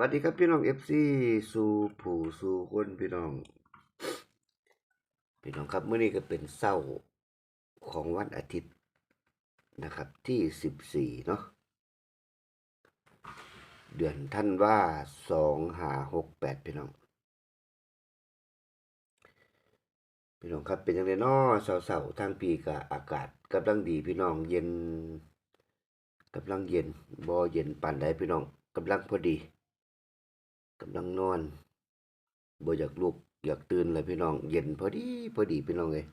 วัสดีครับพี่น้องเอฟซีสู่ผู้สู่คนพี่น้อง พี่น้องครับเมื้อนี้ก็เป็นเศร้าของวันอาทิตย์นะครับที่สิบสี่เนาะเดือนท่านว่าสองหาหกแปดพี่น้อง พี่น้องครับเป็นยังไงเนาะเสาๆทางปีกับอากาศกำลังดีพี่น้องเย็นกำลังเย็นบ่เย็นปานใดพี่น้องกำลังพอดี กำลังนอนบ่อยากลุกอยากตื่นเลยพี่น้อง เย็นพอดีพอดีพี่น้องเลย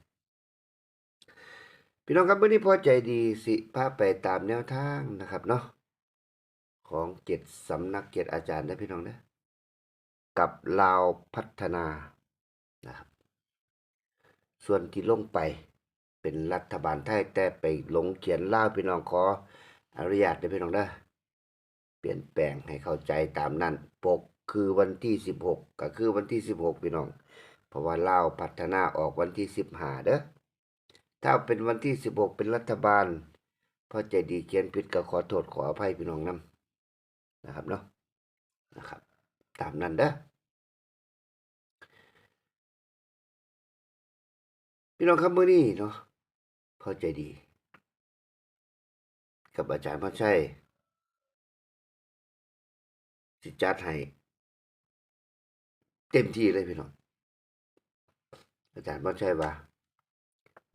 พี่น้องครับวันนี้พอใจดีสิพาไปตามแนวทางนะครับเนาะของเจ็ดสำนักเจ็ดอาจารย์นะพี่น้องนะกับลาวพัฒนานะครับ ส่วนที่ลงไปเป็นรัฐบาลไทยแต่ไปลงเขียนล่าพี่น้องขออนุญาตนะพี่น้องนะเปลี่ยนแปลงให้เข้าใจตามนั้นปก คือวันที่สิบหกก็คือวันที่สิบหกพี่น้อง เพราะว่าลาวพัฒนาออกวันที่สิบห้าเด้อถ้าเป็นวันที่สิบหกเป็นรัฐบาลพ่อใจดีเขียนผิดก็ขอโทษขออภัยพี่น้องนํนะครับเนาะนะครับ ตามนั้นเด้อพี่น้องครับมื้อนี้เนาะพอใจดี กับอาจารย์พรชัยสิจัดให้ เต็มที่เลยพี่น้องอาจารย์พรชัยว่า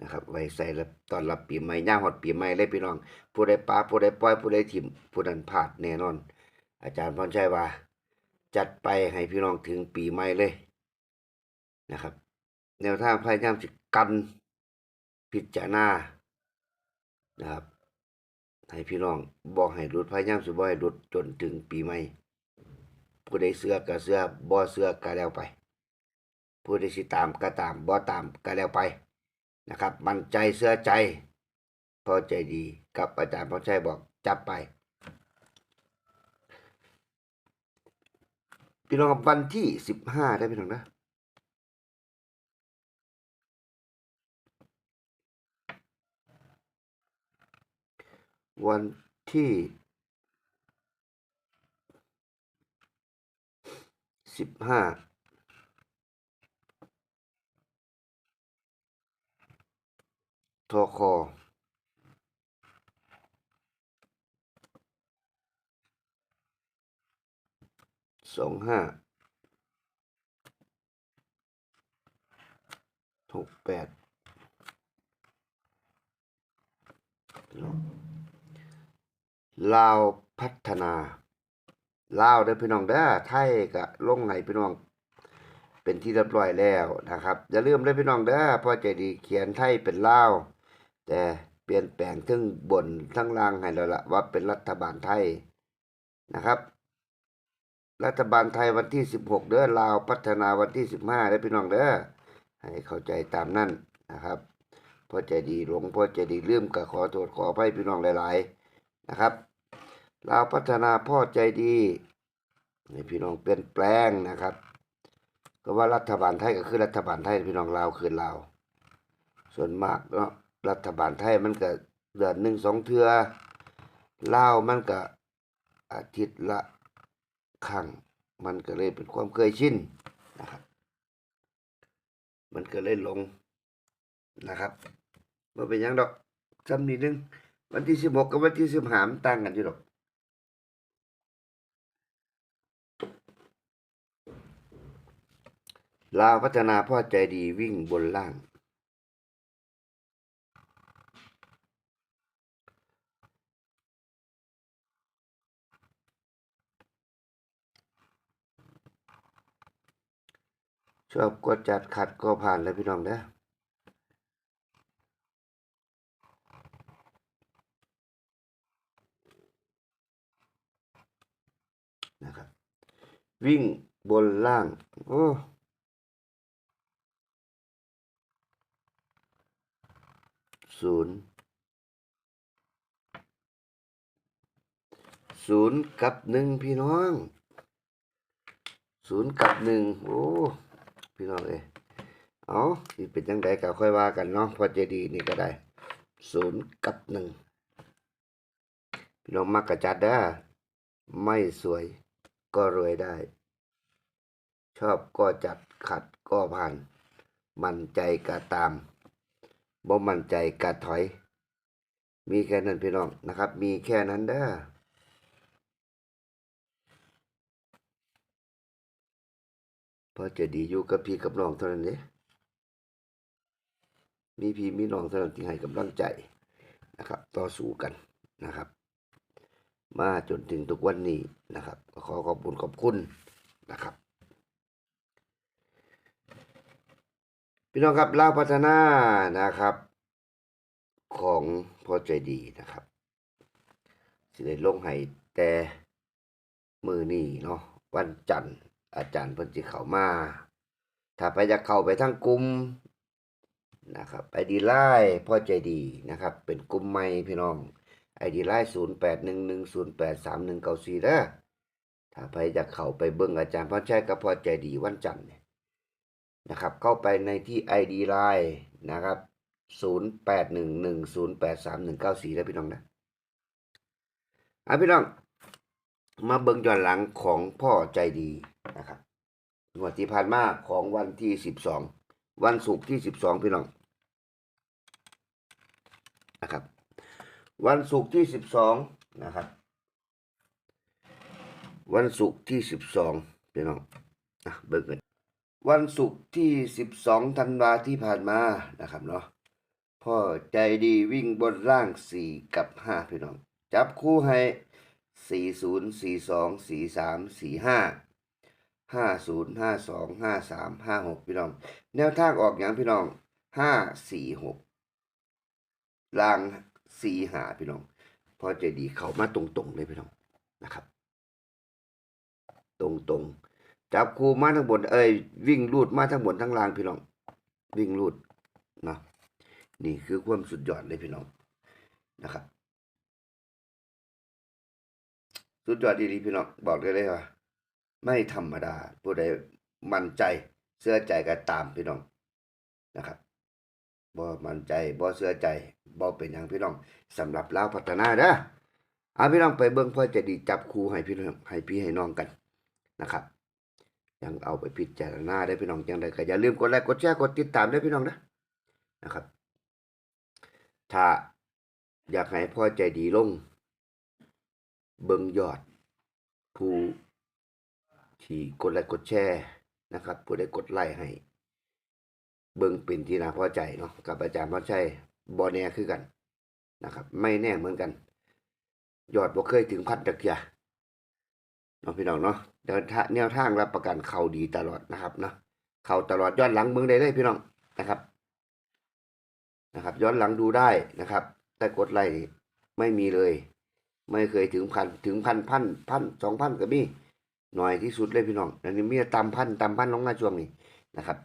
นะครับ ไว้ใส่แล้วตอนรับปีใหม่ย่างฮอดปีใหม่เลยพี่น้อง ผู้ใดป้าผู้ใดปล่อยผู้ใดถิ่มผู้นั้นพลาดแน่นอน อาจารย์พรชัยว่า จัดไปให้พี่น้องถึงปีใหม่เลยนะครับ แนวทางพยายามสิกันพิจารณานะครับให้พี่น้องบอกให้รุดพยายามสิบ่ให้รุดจนถึงปีใหม่ ผู้ใดเสือก็เสือบ่เสือก็แล้วไป ผู้ใดสิตามก็ตามบ่ตามก็แล้วไปนะครับ มันใจเสือใจ พอใจดีกับอาจารย์พอใจบอกจับไปพี่น้องครับวันที่สิบห้าได้พี่น้องนะวันที่ สิบห้าทอคอสองห้าหกแปดลาวพัฒนา ลาวเด้อพี่น้องเด้อไทยก็ลงไหนพี่น้อง เป็นที่เรียบร้อยแล้วนะครับอย่าลืมเด้อพี่น้องเด้อพอใจดีเขียนไทยเป็นลาวแต่เปลี่ยนแปลงทั้งบนทั้งล่างให้แล้วละว่าเป็นรัฐบาลไทยนะครับ รัฐบาลไทยวันที่ 16 เด้อลาวพัฒนาวันที่ 15เด้อพี่น้องเด้อให้เข้าใจตามนั้นนะครับพ่อใจดีหลวงพ่อใจดีลืมก็ขอโทษขออภัยพี่น้องหลาย ๆ นะครับ ลาวพัฒนาพ่อใจดีให้พี่น้องเปลี่ยนแปลงนะครับ ก็ว่ารัฐบาลไทยก็คือรัฐบาลไทยพี่น้องลาวคือลาวส่วนมากเนาะรัฐบาลไทยมันก็เดือนหนึ่งสองเทือลาวมันก็อาทิตย์ละครั้งมันก็เลยเป็นความเคยชินนะครับ มันก็เลยลงนะครับว่าเป็นยังดอกจำนิดนึงวันที่สิบหกกับวันที่สิบหามนต่างกันอยู่ดอก ลาวพัฒนาพ่อใจดีวิ่งบนล่าง ชอบก็จัดขัดก็ผ่านเลยพี่น้องเด้อนะครับ วิ่งบนล่าง โอ้ ศูนย์ศูนย์กับหนึ่งพี่น้องศูนย์กับหนึ่งโอ้พี่น้องเอ้เอาสิเป็นจังไดก็ค่อยว่ากันเนาะพอเจดีนี่ก็ได้ศูนย์กับหนึ่งพี่น้องมักกระจัดเด้ไม่สวยก็รวยได้ ชอบก็จัดขัดก็ผ่าน มั่นใจก็ตาม บ่มั่นใจก็ถอย มีแค่นั้นพี่น้องนะครับ มีแค่นั้นเด้อพอจะดีอยู่กับพี่กับน้องเท่านั้นเด้มีพี่มีน้องเท่านั้นที่ให้กำลังใจนะครับ ต่อสู้กันนะครับ มาจนถึงทุกวันนี้นะครับขอขอบคุณขอบคุณนะครับ พี่น้องครับเล่าพัฒนานะครับ ของพ่อใจดีนะครับ สิได้ลงให้แต่มือนี่เนาะวันจันทร์อาจารย์เพิ่นสิเข้ามา ถ้าไปจะเข้าไปทั้งกลุ่มนะครับไอดีไลน์พ่อใจดีนะครับ เป็นกลุ่มใหม่พี่น้องไอดีไลน์ศูนย์แปดหนึ่งหนึ่งศูนย์แปดสามหนึ่งเก้าสี่เด้อถ้าไปจะเข้าไปเบิ่งอาจารย์พ่อชัยกับพ่อใจดีวันจันทร์เนี่ย นะครับ เข้าไปในที่ ID Line นะครับ0 8 1 1 0 8 3 1 9 4แล้วพี่น้องนะอะพี่น้อง มาเบิ่งย้อนหลังของพ่อใจดีนะครับงวดที่ผ่านมาของวันที่ 12 วันศุกร์ที่ 12 พี่น้องนะครับ วันศุกร์ที่ 12 นะครับ วันศุกร์ที่ 12 พี่น้องอะเบิ่งกัน วันศุกร์ที่ 12 ธันวาที่ผ่านมานะครับเนาะพ่อใจดีวิ่งบนร่าง 4 กับ 5 พี่น้อง จับคู่ให้ 40 42 43 45 50 52 53 56 พี่น้อง แนวทางออกอย่างพี่น้อง 5 4 6 ล่าง4 5พี่น้อง พ่อใจดีเข้ามาตรงๆเลยพี่น้องนะครับ ตรงๆ จับคูมาทั้งบนเอ้ยวิ่งลูดมาทั้งบนทั้งล่างพี่น้อง วิ่งลูดเนาะนี่คือความสุดยอดเลยพี่น้องนะครับสุดยอดดีๆพี่น้องบอกได้เลยว่า ไม่ธรรมดาผู้ใดมั่นใจเสื้อใจก็ตามพี่น้องนะครับบ่มั่นใจบ่เสื้อใจบ่เป็นอย่างพี่น้องสำหรับลาวพัฒนาเด้อเอาพี่น้องไปเบิ่งพ่อจะดีจับครูให้พี่น้องให้พี่ให้น้องกันนะครับ ยังเอาไปพิจารณาได้พี่น้องจังไดก็อย่าลืมกดไลค์กดแชร์กดติดตามได้พี่น้องนะนะครับ ถ้าอยากให้พ่อใจดีลง เบิ่งยอด ผู้ที่กดไลค์กดแชร์นะครับ ผู้ได้กดไลค์ให้ เบิ่งเป็นที่น่าพอใจเนาะกับอาจารย์พ่อใจบอแน่คือกันนะครับ ไม่แน่เหมือนกัน ยอดบ่เคยถึงพันจักเทีย เนาะพี่น้องเนาะเดินทางแนวทางรับประกันเข่าดีตลอดนะครับเนาะเข่าตลอดย้อนหลังเมืองได้เลยพี่น้องนะครับนะครับ ย้อนหลังดูได้นะครับ แต่กดไลค์ไม่มีเลย ไม่เคยถึงพันถึงพันพันพันสองพันก็มีหน่อยที่สุดเลยพี่น้องอันนี้มีตามพันตามพันน้องหน้าช่วงนี้นะครับ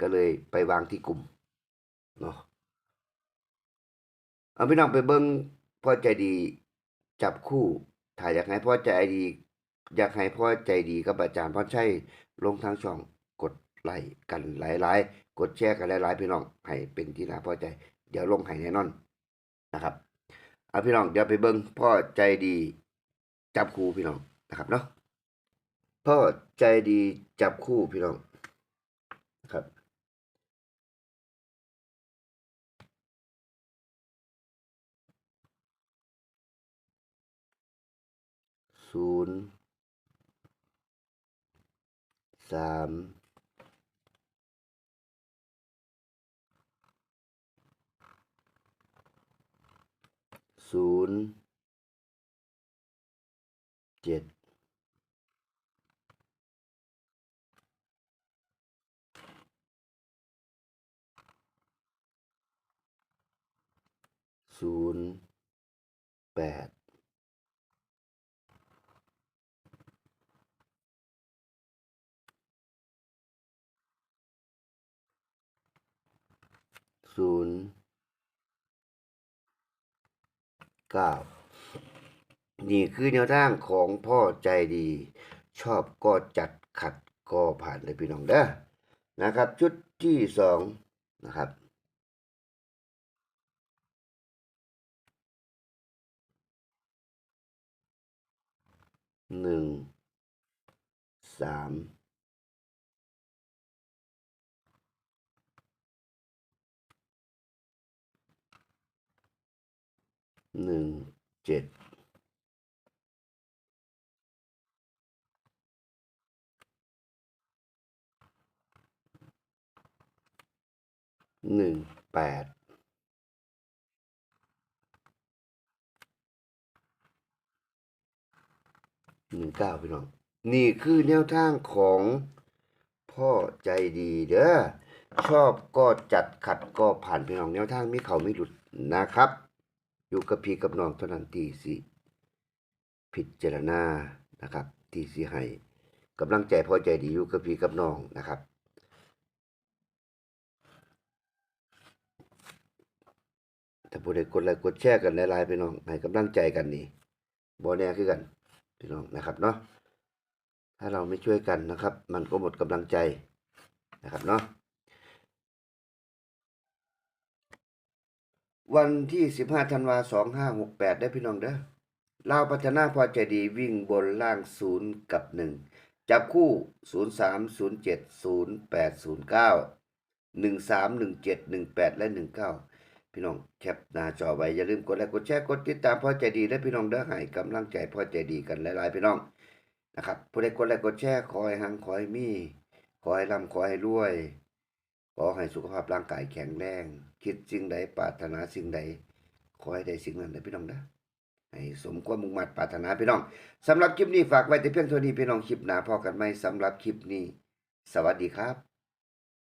ก็เลยไปวางที่กลุ่มเนาะเอาพี่น้องไปเบิ้งพ่อใจดีจับคู่ถ้าอยากให้พ่อใจดี อยากให้พ่อใจดีกับอาจารย์พ่อใช่ลงทางช่องกดไลค์กันหลายๆ กดแชร์กันหลายๆ พี่น้องให้เป็นที่น่าพอใจ เดี๋ยวลงให้แน่นอนนะครับเอาพี่น้องเดี๋ยวไปเบิ้งพ่อใจดีจับคู่พี่น้องนะครับเนาะพ่อใจดีจับคู่พี่น้องครับศูนย์ สามศูนย์เจ็ดศูนย์แปด ศูนย์เก้านี่คือแนวทางของพ่อใจดี ชอบก็จัดขัดก็ผ่านเลยพี่น้องเด้อนะครับ ชุดที่สองนะครับหนึ่งสาม หนึ่งเจ็ดหนึ่งแปดหนึ่งเก้าพี่น้อง นี่คือแนวทางของพ่อใจดีเด้อชอบก็จัดขัดก็ผ่านพี่น้องแนวทางมีเขาไม่หลุดนะครับ อยู่กับพี่กับน้องเท่านั้นตีสิพิจารณานะครับตีสิให้กำลังใจพอใจดีอยู่กับพี่กับน้องนะครับถ้าผู้ใดกดไลค์กดแชร์กันหลายๆพี่น้องให้กำลังใจกันนี่บ่แน่คือกันพี่น้องนะครับเนาะถ้าเราไม่ช่วยกันนะครับ มันก็หมดกำลังใจนะครับเนาะ วันที่ 15ธันวา2568 ได้พี่น้องเด้อลาวพัฒนาพอใจดีวิ่งบนล่าง 0 กับ 1 จับคู่ 0 3 0 7 0 8 0 9 1 3 1 7 1 8 และ 19 พี่น้องแคปหน้าจอไว้ อย่าลืมกดไลค์กดแชร์กดติดตามพอใจดีและพี่น้องเด้อให้กำลังใจพอใจดีกันหลายๆพี่น้องนะครับผู้ใดกดไลค์กดแชร์ขอให้หังขอให้มี ขอให้ร่ำขอให้รวย ขอให้สุขภาพร่างกายแข็งแรง คิดสิ่งใดปรารถนาสิ่งใด ขอให้ได้สิ่งนั้นนะพี่น้องนะให้สมความมุ่งมั่นปรารถนาพี่น้องสำหรับคลิปนี้ฝากไว้แต่เพียงเท่านี้พี่น้องคลิปหน้าพอกันไหมสำหรับคลิปนี้ สวัสดีครับ